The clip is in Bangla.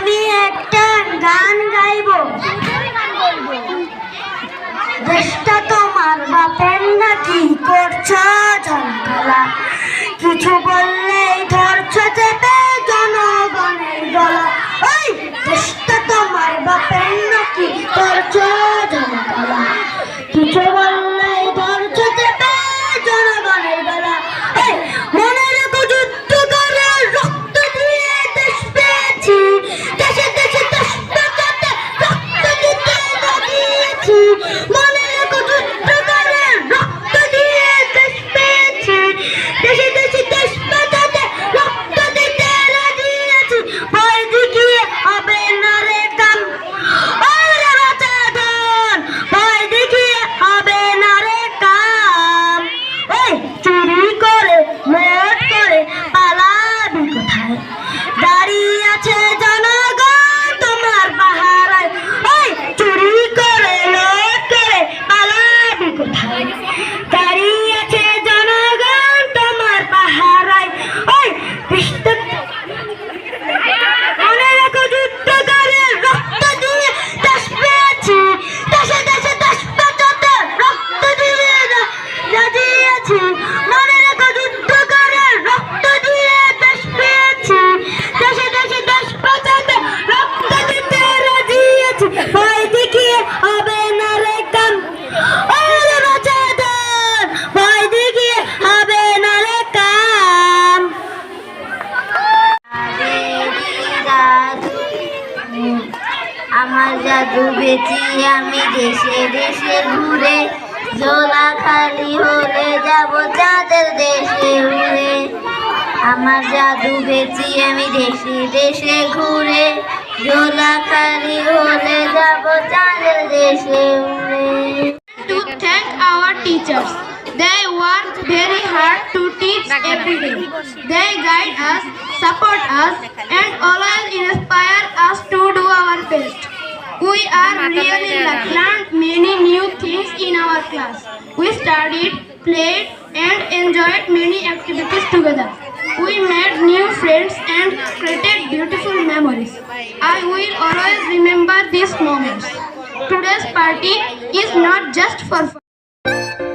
আমি একটা গান গাইব। দেশটা তোমার বাপের নাকি করছ জঙ্গলা কিছু বললেই কোথায়? জাদু বেচি আমি দেশে দেশে ঘুরে জোলা খালি হলে যাব চাঁদের দেশে উড়ে আমার জাদু বেচি আমি দেশে দেশে ঘুরে জোলা খালি হলে যাব চাঁদের দেশে উড়ে to thank our teachers. They work very hard to teach every day. They guide us, support really lucky. learned many new things in our class. We studied, played, and enjoyed many activities together. We made new friends and created beautiful memories. I will always remember these moments. Today's party is not just for fun.